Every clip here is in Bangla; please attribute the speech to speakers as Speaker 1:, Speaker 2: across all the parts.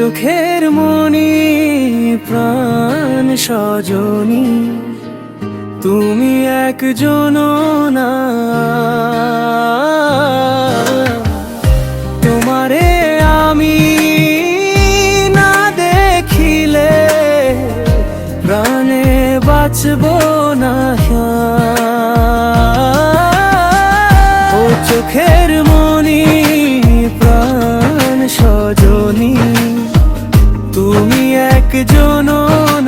Speaker 1: চোখের মনি প্রাণ সজনী তুমি একজন না। তোমারে আমি না দেখিলে প্রাণে বাঁচব তুমি একজন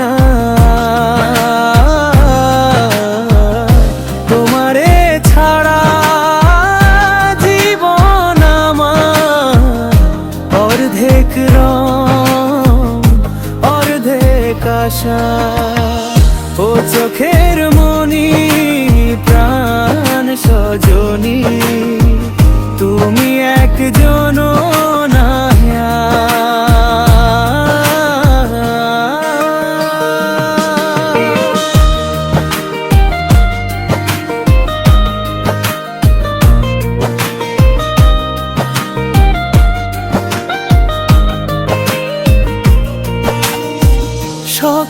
Speaker 1: না। তোমারে ছাড়া জীবন আমার অর্ধেক রং, অর্ধেক আশা। ও চোখের মনি, প্রাণ সজনী, তুমি একজন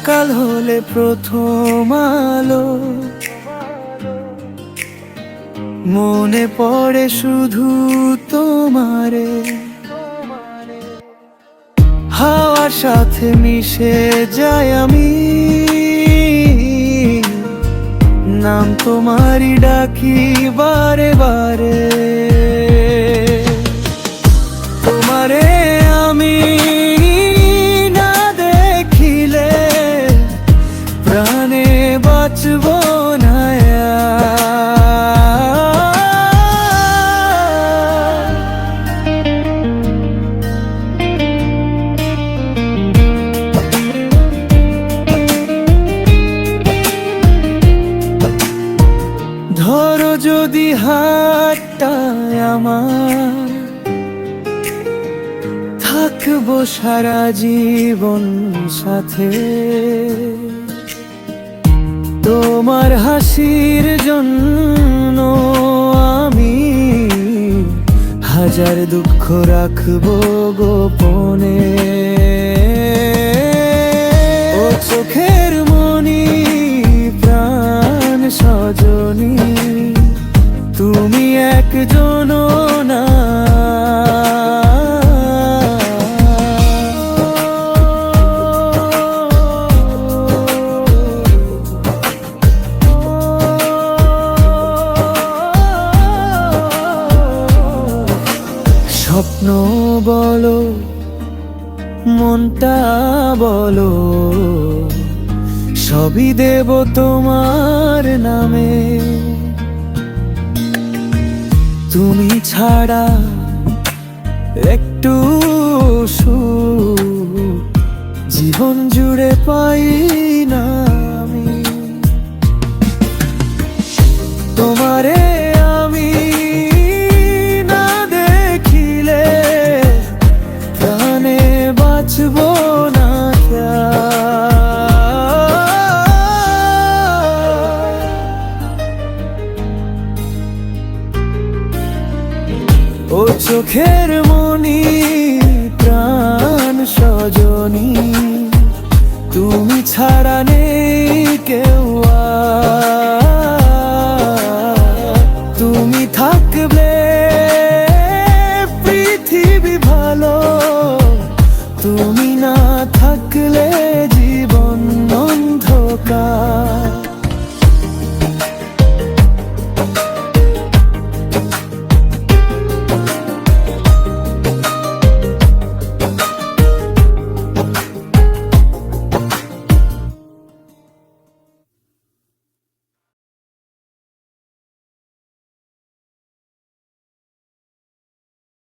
Speaker 1: সকাল হলে প্রথম আলো। মনে পড়ে শুধু তোমারে। হাওয়ার সাথে মিশে যায় আমি। নাম তোমারই ডাকি বারে বারে। বাঁচব না ধরো যদি হাতটায় আমার থাকব সারা জীবন সাথে। তোমার হাসির জন্য আমি হাজার দুঃখ রাখব গোপনে। স্বপ্ন বলো, মনটা বলো, সবই দেব তোমার নামে। তুমি ছাড়া একটু সুখ জীবন জুড়ে পাই না। চোখের মনি, প্রাণ সজনি। তুমি ছাড়া নেই কেউ তুমি থাকবে পৃথিবী ভালো। তুমি না থাকলে জীবন অন্ধকার।